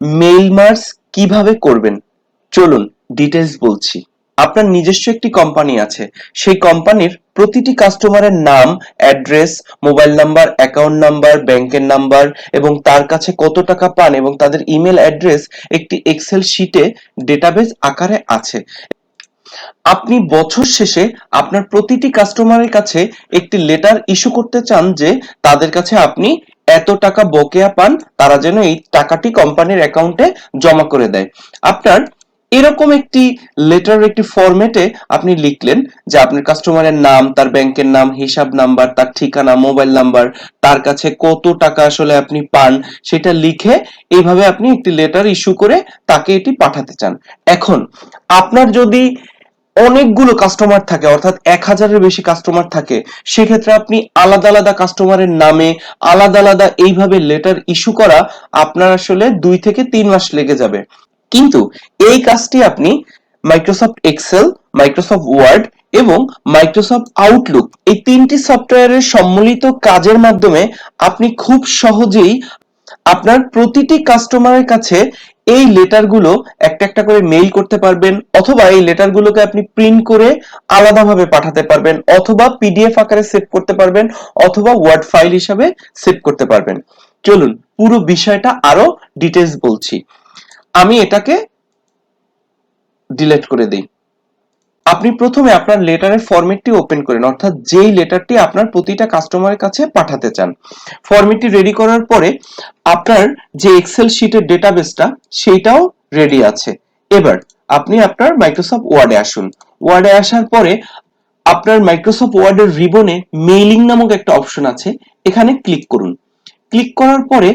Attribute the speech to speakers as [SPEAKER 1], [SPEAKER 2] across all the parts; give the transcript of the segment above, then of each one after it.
[SPEAKER 1] Mail Mars কীভাবে করবেন? চলুন ডিটেলস বলছি। আপনার নিজস্ব একটি কোম্পানি আছে। সেই কোম্পানির প্রতিটি কাস্টমারের নাম address mobile number account number ব্যাংকের নাম্বার এবং তার কাছে কত টাকা পান এবং তাদের ইমেল অ্যাড্রেস একটি এক্সেল শিটে ডেটাবেস আকারে আছে। আপনি বছর শেষে আপনার প্রতিটি কাস্টমারের কাছে একটি লেটার ইস্যু করতে চান যে তাদের কাছে আপনি এত টাকা বকেয়া পান, তারা যেন এই টাকাটি কোম্পানির অ্যাকাউন্টে জমা করে দেয়। আপনার এরকম একটি লেটার একটি ফরম্যাটে আপনি লিখলেন যে আপনার কাস্টমারের নাম, তার ব্যাংকের নাম, হিসাব নাম্বার তার ঠিকানা মোবাইল নাম্বার তার কাছে কত টাকা আসলে আপনি পান, সেটা লিখে এইভাবে আপনি একটি লেটার ইস্যু করে তাকে এটি পাঠাতে চান। এখন, আপনার যদি অনেকগুলো কাস্টমার থাকে, অর্থাৎ এক হাজারের বেশি কাস্টমার থাকে, সেক্ষেত্রে আপনি আলাদা আলাদা কাস্টমারের নামে আলাদা আলাদা এইভাবে লেটার ইস্যু করা আপনার আসলে দুই থেকে তিন মাস লেগে যাবে। কিন্তু এই কাজটি আপনি মাইক্রোসফট এক্সেল মাইক্রোসফট ওয়ার্ড এবং মাইক্রোসফট আউটলুক এই তিনটি সফটওয়্যারের সম্মিলিত কাজের মাধ্যমে আপনি খুব সহজেই আপনার প্রতিটি কাস্টমারের কাছে এই লেটারগুলো একটা একটা করে মেইল করতে পারবেন, অথবা এই লেটারগুলোকে আপনি প্রিন্ট করে আলাদাভাবে পাঠাতে পারবেন, অথবা পিডিএফ আকারে সেভ করতে পারবেন, অথবা ওয়ার্ড ফাইল হিসাবে সেভ করতে পারবেন। চলুন, পুরো বিষয়টা আরও ডিটেলস বলছি। আমি এটাকে ডিলিট করে দিই। আপনি প্রথমে আপনার লেটারের ফরম্যাটটি ওপেন করেন, অর্থাৎ যেই লেটারটি আপনার প্রতিটা কাস্টমারের কাছে পাঠাতে চান। ফরম্যাটটি রেডি করার পরে আপনার যে এক্সেল শিটের ডেটাবেসটা সেইটাও রেডি আছে। এবার আপনি আপনার মাইক্রোসফট ওয়ার্ডে আসুন। ওয়ার্ডে আসার পরে আপনার মাইক্রোসফট ওয়ার্ডের রিবনে মেইলিং নামক একটা অপশন আছে, এখানে ক্লিক করুন। ক্লিক করার পরে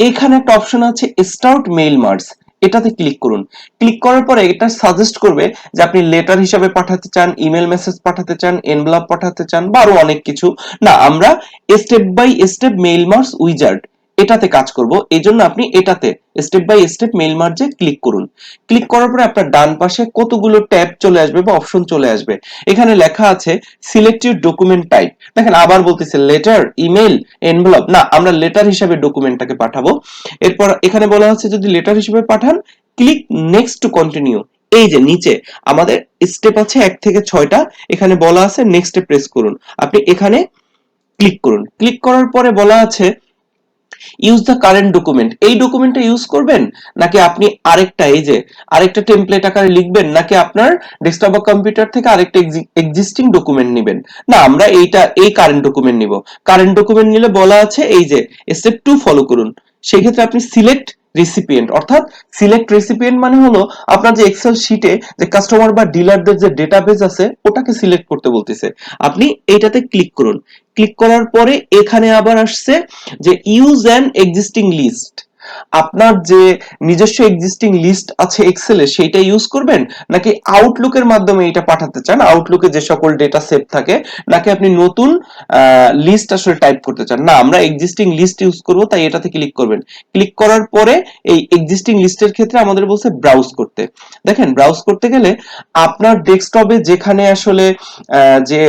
[SPEAKER 1] এখানে একটা অপশন আছে স্টার্ট মেইল মার্স এটাতে ক্লিক করুন। ক্লিক করার পরে এটা সাজেস্ট করবে যে আপনি লেটার হিসাবে পাঠাতে চান ইমেল মেসেজ পাঠাতে চান এনভেলপ পাঠাতে চান বা আরও অনেক কিছু। না, আমরা step by step mail merge wizard এটাতে কাজ করব, এই জন্য আপনি এটাতে স্টেপ বাই স্টেপ মেইল মার্জে ক্লিক করুন। ক্লিক করার পরে আপনার ডান পাশে কতগুলো ট্যাব চলে আসবে বা অপশন চলে আসবে। এখানে লেখা আছে সিলেক্ট ইউর ডকুমেন্ট টাইপ দেখেন আবার বলতেছে লেটার ইমেল এনভেলপ না, আমরা লেটার হিসাবে ডকুমেন্টটাকে পাঠাবো। এরপর এখানে বলা হচ্ছে যদি লেটার হিসেবে পাঠান ক্লিক নেক্সট টু কন্টিনিউ এই যে নিচে, আমাদের স্টেপ আছে এক থেকে ছয়টা। এখানে বলা আছে নেক্সটে প্রেস করুন। আপনি এখানে ক্লিক করুন। ক্লিক করার পরে বলা আছে ইউজ দ্য কারেন্ট ডকুমেন্ট এই ডকুমেন্টটা ইউজ করবেন, নাকি আপনি আরেকটা, এই যে, আরেকটা টেমপ্লেট আকারে লিখবেন, নাকি আপনার ডেস্কটপ বা কম্পিউটার থেকে আরেকটা এক্সিস্টিং ডকুমেন্ট নেবেন? না, আমরা এইটা, এই কারেন্ট ডকুমেন্ট নিব। কারেন্ট ডকুমেন্ট নিলে বলা আছে, এই যে স্টেপ টু ফলো করুন। সেক্ষেত্রে আপনি সিলেক্ট রেসিপিয়েন্ট অর্থাৎ সিলেক্ট রেসিপিয়েন্ট মানে হলো আপনার যে এক্সেল শিটে যে কাস্টমার বা ডিলারদের যে ডেটাবেজ আছে, ওটাকে সিলেক্ট করতে বলতেছে। আপনি এইটাতে ক্লিক করুন। ক্লিক করার পরে এখানে আবার আসছে যে ইউজ অ্যান এক্সিস্টিং লিস্ট আপনার যে নিজস্ব এক্সিস্টিং লিস্ট আছে এক্সেলে সেইটা ইউজ করবেন? নাকি আউটলুকের মাধ্যমে এটা পাঠাতে চান? আউটলুকে যে সকল ডেটা সেভ থাকে, নাকি আপনি নতুন লিস্ট আসলে টাইপ করতে চান? না, আমরা এক্সিস্টিং লিস্ট ইউজ করব, তাই এটাতে ক্লিক করবেন। ক্লিক করার পরে এই এক্সিস্টিং লিস্টের ক্ষেত্রে আমাদের বলছে ব্রাউজ করতে। দেখেন ব্রাউজ করতে গেলে আপনার ডেস্কটপে যেখানে আসলে যে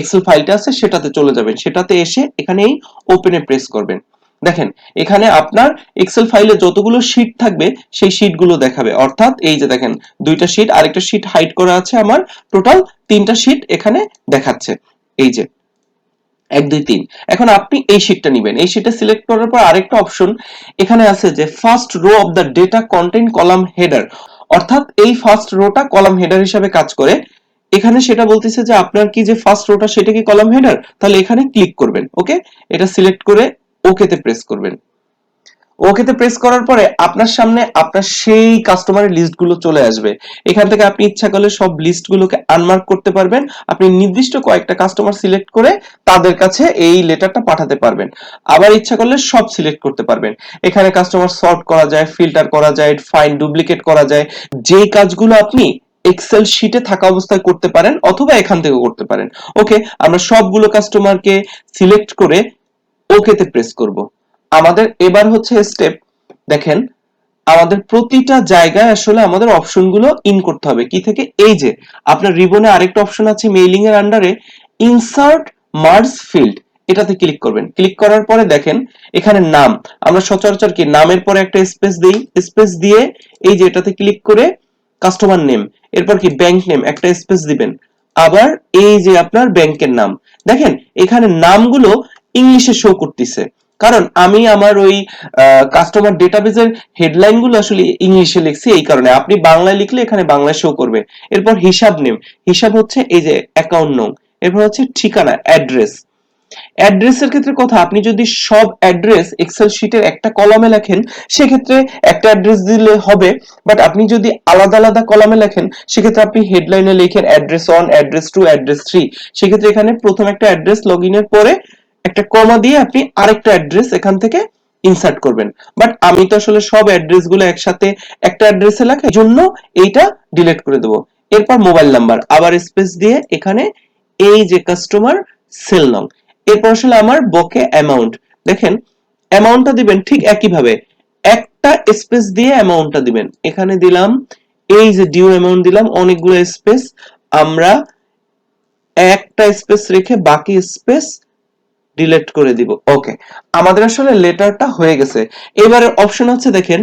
[SPEAKER 1] এক্সেল ফাইলটা আছে, সেটাতে চলে যাবেন। সেটাতে এসে এখানে এই ওপেনে প্রেস করবেন। দেখেন, এখানে আপনার এক্সেল ফাইলে যতগুলো শীট থাকবে, সেই শীটগুলো দেখাবে। অর্থাৎ এই যে দেখেন, দুইটা শীট আরেকটা শীট হাইড করা আছে আমার। টোটাল তিনটা শীট এখানে দেখাচ্ছে। এই যে, এক, দুই, তিন। এখন আপনি এই শীটটা নেবেন। এই শীটটা সিলেক্ট করার পর আরেকটা অপশন এখানে আছে যে first row of the data content column header অর্থাৎ এই ফার্স্ট রোটা কলাম হেডার হিসাবে কাজ করে। এখানে সেটা বলতেছে যে আপনার কি যে ফার্স্ট রোটা সেটা কি কলাম হেডার তাহলে এখানে ক্লিক করবেন ওকে এটা সিলেক্ট করে ওকেতে প্রেস করবেন। ওকেতে প্রেস করার পরে আপনার সামনে আপনার সেই কাস্টমারের লিস্টগুলো চলে আসবে। এখান থেকে আপনি ইচ্ছা করলে সব লিস্টগুলোকে আনমার্ক করতে পারবেন। আপনি নির্দিষ্ট কয়েকটা কাস্টমার সিলেক্ট করে তাদের কাছে এই লেটারটা পাঠাতে পারবেন। আবার ইচ্ছা করলে সব সিলেক্ট করতে পারবেন। এখানে কাস্টমার সর্ট করা যায় ফিল্টার করা যায় ফাইন ডুপ্লিকেট করা যায়। যে কাজগুলো আপনি এক্সেল শিটে থাকা অবস্থায় করতে পারেন অথবা এখান থেকে করতে পারেন। ওকে আমরা সবগুলো কাস্টমারকে সিলেক্ট করে ওকেতে প্রেস করব। আমাদের এবার হচ্ছে স্টেপ দেখেন, আমাদের প্রতিটা জায়গায় আসলে আমাদের অপশনগুলো ইন করতে হবে। কি থেকে? এই যে, আপনার রিবনে আরেকটা অপশন আছে মেইলিং এর আন্ডারে ইনসার্ট মার্জ ফিল্ড এটাতে ক্লিক করবেন। ক্লিক করার পরে দেখেন, এখানে নাম, আমরা সচরাচর কি, নামের পরে একটা স্পেস দিই স্পেস দিয়ে এই যে এটাতে ক্লিক করে কাস্টমার নেম এরপর কি ব্যাংক নেম একটা স্পেস দিবেন। আবার এই যে আপনার ব্যাংকের নাম, দেখেন, এখানে নামগুলো ইংলিশে শো করতেছে। কারণ আমি আমার ওই কাস্টমার ডেটাবেজের হেডলাইনগুলো আসলে ইংলিশে লিখছি এই কারণে। আপনি বাংলায় লিখলে এখানে বাংলায় শো করবে। এরপর হিসাব নেম। হিসাব হচ্ছে এই যে অ্যাকাউন্ট নং। এরপর হচ্ছে ঠিকানা অ্যাড্রেস অ্যাড্রেসের ক্ষেত্রে কথা, আপনি যদি সব অ্যাড্রেস এক্সেল শিটের একটা কলামে লেখেন, সেক্ষেত্রে একটা অ্যাড্রেস দিলে হবে। বাট আপনি যদি আলাদা আলাদা কলামে লেখেন, সেক্ষেত্রে আপনি হেডলাইনে লিখেন address one address two address three সেক্ষেত্রে এখানে প্রথম একটা অ্যাড্রেস লগ পরে একটা কমা দিয়ে আপনি আরেকটা অ্যাড্রেস এখান থেকে ইনসার্ট করবেন। বাট আমি তো আসলে সব অ্যাড্রেসগুলো একসাথে একটা অ্যাড্রেসে লেখা জন্য এইটা ডিলিট করে দেবো। এরপর মোবাইল নাম্বার আবার স্পেস দিয়ে এখানে এই যে কাস্টমার সেল নং এরপর আসলে আমার বকে অ্যামাউন্ট দেখেন অ্যামাউন্টটা দিবেন ঠিক একই ভাবে একটা স্পেস দিয়ে অ্যামাউন্টটা দিবেন। এখানে দিলাম, এই যে ডিউ অ্যামাউন্ট দিলাম, অনেকগুলো স্পেস আমরা একটা স্পেস রেখে বাকি স্পেস ডিলিট করে দিব। ওকে আমাদের আসলে লেটারটা হয়ে গেছে। এবারে অপশন আছে দেখেন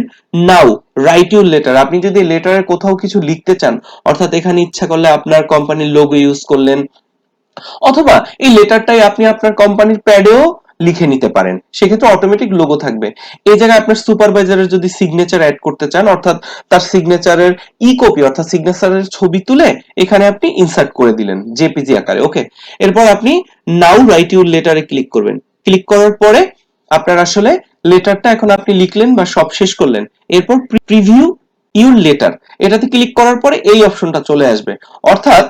[SPEAKER 1] নাও রাইট ইউর লেটার আপনি যদি লেটারের কোথাও কিছু লিখতে চান, অর্থাৎ এখানে ইচ্ছা করলে আপনার কোম্পানির লোগো ইউজ করলেন, অথবা এই লেটারটাই আপনি আপনার কোম্পানির প্যাডেও লিখে নিতে পারেন। সেক্ষেত্রে অটোমেটিক লোগো থাকবে। এই জায়গায় আপনার সুপারভাইজারের যদি সিগনেচার অ্যাড করতে চান, অর্থাৎ তার সিগনেচারের ই কপি অর্থাৎ সিগনেচারের ছবি তুলে এখানে আপনি ইনসার্ট করে দিলেন জেপিজি আকারে ওকে এরপর আপনি নাও রাইট ইউর লেটারে ক্লিক করবেন। ক্লিক করার পরে আপনার আসলে লেটারটা এখন আপনি লিখলেন বা সব শেষ করলেন। এরপর প্রিভিউ ইউর লেটার এটাতে ক্লিক করার পরে এই অপশনটা চলে আসবে। অর্থাৎ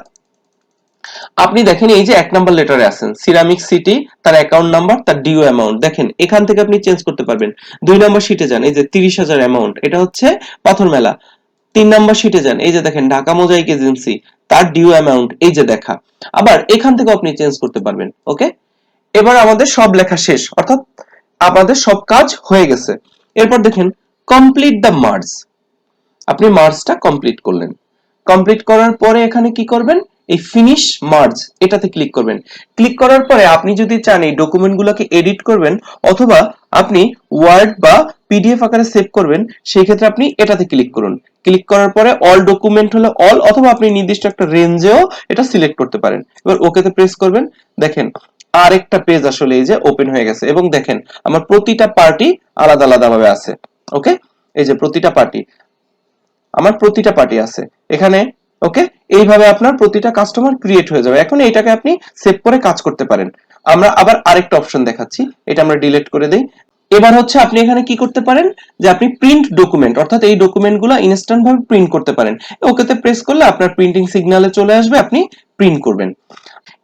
[SPEAKER 1] আপনি দেখেন এই যে এক নাম্বার লেটারে আছেন সিরামিক সিটি তার অ্যাকাউন্ট নাম্বার তার ডিউ অ্যামাউন্ট দেখেন, এখান থেকে আপনি চেঞ্জ করতে পারবেন। দুই নাম্বার শিটে যান, এই যে তিরিশ হাজার অ্যামাউন্ট এটা হচ্ছে পাথর মেলা। তিন নাম্বার শিটে যান, এই যে দেখেন, ঢাকা মোজাইক এজেন্সি, তার ডিউ অ্যামাউন্ট এই যে দেখা। আবার এখান থেকে আপনি চেঞ্জ করতে পারবেন ওকে এবার আমাদের সব লেখা শেষ, অর্থাৎ আমাদের সব কাজ হয়ে গেছে। এরপর দেখেন কমপ্লিট দ্য মার্জ আপনি মার্জটা কমপ্লিট করলেন। কমপ্লিট করার পরে এখানে কি করবেন? এই ফিনিশ মার্জ এটাতে ক্লিক করবেন। ক্লিক করার পরে আপনি যদি চান এই ডকুমেন্টগুলোকে এডিট করবেন, অথবা আপনি ওয়ার্ড বা পিডিএফ আকারে সেভ করবেন সেই ক্ষেত্রে আপনি এটাতে ক্লিক করুন। ক্লিক করার পরে অল ডকুমেন্ট হলে অল অথবা আপনি নির্দিষ্ট একটা রেঞ্জেও এটা সিলেক্ট করতে পারেন। এবার ওকেতে প্রেস করবেন। দেখেন, আরেকটা পেজ আসলে এই যে ওপেন হয়ে গেছে। এবং দেখেন, আমার প্রতিটা পার্টি আলাদা আলাদা ভাবে আছে। ওকে এই যে প্রতিটা পার্টি আমার প্রতিটা পার্টি আছে। এখানে ওকে এইভাবে আপনার প্রতিটা কাস্টমার ক্রিয়েট হয়ে যাবে। এখন এটাকে আপনি সেভ করে কাজ করতে পারেন। আমরা আবার আরেকটা অপশন দেখাচ্ছি। এটা আমরা ডিলিট করে দেই। এবার হচ্ছে আপনি এখানে কি করতে পারেন? যে আপনি প্রিন্ট ডকুমেন্ট অর্থাৎ এই ডকুমেন্ট ডকুমেন্টগুলো ইনস্ট্যান্ট ভাবে প্রিন্ট করতে পারেন। ওকেতে প্রেস করলে আপনার প্রিন্টিং সিগনালে চলে আসবে, আপনি প্রিন্ট করবেন।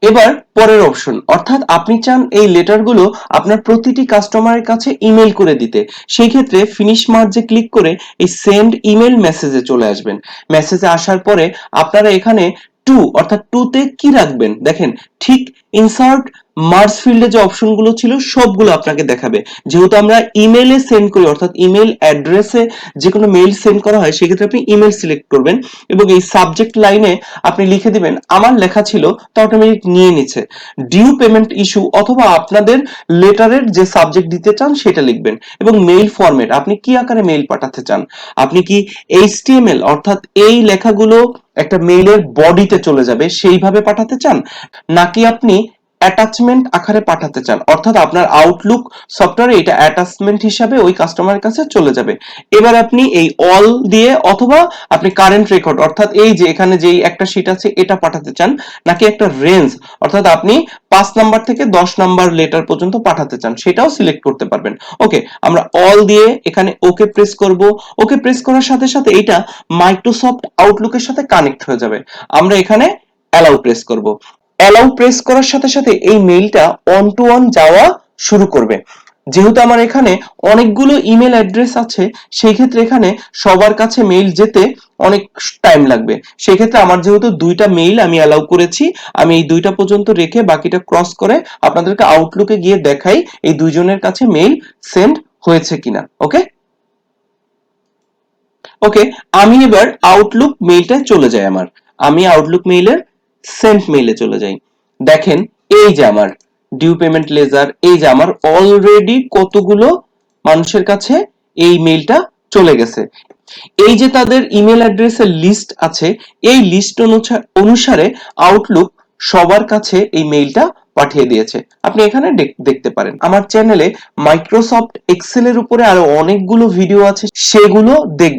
[SPEAKER 1] এবার পরের অপশন অর্থাৎ আপনি চান এই লেটারগুলো আপনার প্রতিটি কাস্টমারের কাছে ইমেল করে দিতে। সেই ক্ষেত্রে ফিনিশ মার্জে ক্লিক করে এই সেন্ড ইমেল মেসেজে চলে আসবেন। মেসেজে আসার পরে আপনারা এখানে টু অর্থাৎ টু তে কি রাখবেন? দেখেন, ঠিক ইনসার্ট মার্জ ফিল্ডে যে অপশনগুলো ছিল, সবগুলো আপনাকে দেখাবে। যেহেতু আমরা ইমেলে সেন্ড করি, অর্থাৎ ইমেল অ্যাড্রেসে যে কোনো মেইল সেন্ড করা হয়, সেক্ষেত্রে আপনি ইমেল সিলেক্ট করবেন এবং এই সাবজেক্ট লাইনে আপনি লিখে দিবেন, আমার লেখা ছিল, তা অটোমেটিক নিয়ে নিচ্ছে। ডিউ পেমেন্ট ইস্যু অথবা আপনাদের লেটারের যে সাবজেক্ট দিতে চান, সেটা লিখবেন এবং মেইল ফরম্যাট আপনি কি আকারে মেইল পাঠাতে চান? আপনি কি এইচটিএমএল অর্থাৎ এই লেখাগুলো একটা মেইলের বডিতে চলে যাবে, সেইভাবে পাঠাতে চান? নাকি আপনি অ্যাটাচমেন্ট আকারে পাঠাতে চান। অর্থাৎ আপনার আউটলুক সফটওয়্যারে এটা অ্যাটাচমেন্ট হিসাবে ওই কাস্টমারের কাছে চলে যাবে। এবার আপনি এই অল দিয়ে অথবা আপনি কারেন্ট রেকর্ড অর্থাৎ এই যে এখানে যেই একটা শিট আছে, এটা পাঠাতে চান, নাকি একটা রেঞ্জ অর্থাৎ আপনি পাঁচ নাম্বার থেকে দশ নাম্বার লেটার পর্যন্ত পাঠাতে চান, সেটাও সিলেক্ট করতে পারবেন। ওকে আমরা অল দিয়ে এখানে ওকে প্রেস করব। ওকে প্রেস করার সাথে সাথে এটা মাইক্রোসফট আউটলুকের সাথে কানেক্ট হয়ে যাবে। আমরা এখানে অ্যালাউ প্রেস করব। অ্যালাউ প্রেস করার সাথে সাথে এই মেইলটা অন টু অন যাওয়া শুরু করবে। যেহেতু আমার এখানে অনেকগুলো ইমেল অ্যাড্রেস আছে সেই ক্ষেত্রে এখানে সবার কাছে মেইল যেতে অনেক টাইম লাগবে। সেই ক্ষেত্রে আমার যেহেতু দুইটা মেইল আমি অ্যালাউ করেছি, আমি এই দুইটা পর্যন্ত রেখে বাকিটা ক্রস করে আপনাদেরকে আউটলুকে গিয়ে দেখাই এই দুইজনের কাছে মেইল সেন্ড হয়েছে কিনা ওকে ওকে আমি এবার আউটলুক মেইলটা চলে যাই আমার। আমি আউটলুক মেইলের সেন্ট মেইলে চলে যাই। দেখেন, এই যে আমার ডিউ পেমেন্ট লেজার এই যে আমার অলরেডি কতগুলো মানুষের কাছে এই মেইলটা চলে গেছে। এই যে তাদের ইমেল অ্যাড্রেসের লিস্ট আছে, এই লিস্ট অনুসারে আউটলুক সবার কাছে এই মেইলটা পাঠিয়ে দিয়েছে। আপনি এখানে দেখ- দেখতে পারেন। আমার চ্যানেলে মাইক্রোসফট এক্সেল এর উপরে আরও অনেকগুলো ভিডিও আছে, সেগুলো দেখবেন।